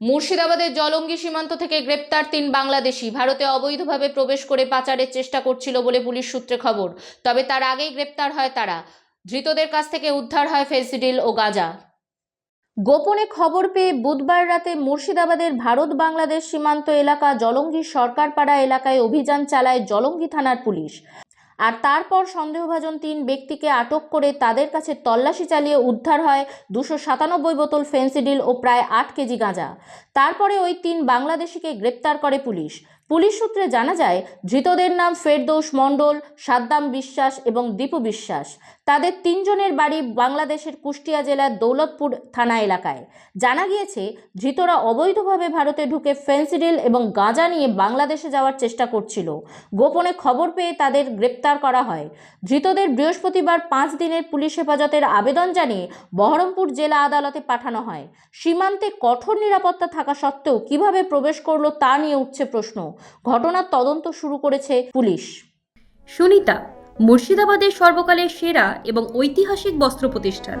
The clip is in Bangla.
মুর্শিদাবাদের জলঙ্গি সীমান্ত থেকে গ্রেপ্তার তিন বাংলাদেশি। ভারতে অবৈধভাবে প্রবেশ করে পাচারের চেষ্টা করছিল বলে পুলিশ সূত্রে খবর, তবে তার আগেই গ্রেপ্তার হয় তারা। ধৃতদের কাছ থেকে উদ্ধার হয় ফেন্সিডিল ও গাঁজা। গোপনে খবর পেয়ে বুধবার রাতে মুর্শিদাবাদের ভারত বাংলাদেশ সীমান্ত এলাকা জলঙ্গির সরকারপাড়া এলাকায় অভিযান চালায় জলঙ্গি থানার পুলিশ। আর তারপর সন্দেহভাজন তিন ব্যক্তিকে আটক করে তাদের কাছে তল্লাশি চালিয়ে উদ্ধার হয় দুশো সাতানব্বই বোতল ফেন্সিডিল ও প্রায় আট কেজি গাঁজা। তারপরে ওই তিন বাংলাদেশিকে গ্রেপ্তার করে পুলিশ। পুলিশ সূত্রে জানা যায়, ধৃতদের নাম ফেরদৌস মণ্ডল, সাদ্দাম বিশ্বাস এবং দীপু বিশ্বাস। তাদের তিনজনের বাড়ি বাংলাদেশের কুষ্টিয়া জেলার দৌলতপুর থানা এলাকায়। জানা গিয়েছে, ধৃতরা অবৈধভাবে ভারতে ঢুকে ফেন্সিডিল এবং গাঁজা নিয়ে বাংলাদেশে যাওয়ার চেষ্টা করছিল। গোপনে খবর পেয়ে তাদের গ্রেপ্তার করা হয়। ধৃতদের বৃহস্পতিবার পাঁচ দিনের পুলিশ হেফাজতের আবেদন জানিয়ে বহরমপুর জেলা আদালতে পাঠানো হয়। সীমান্তে কঠোর নিরাপত্তা থাকা সত্ত্বেও কীভাবে প্রবেশ করল তা নিয়ে উঠছে প্রশ্ন। ঘটনার তদন্ত শুরু করেছে পুলিশ। সুনিতা, মুর্শিদাবাদের সর্বকালের সেরা এবং ঐতিহাসিক বস্ত্র প্রতিষ্ঠান।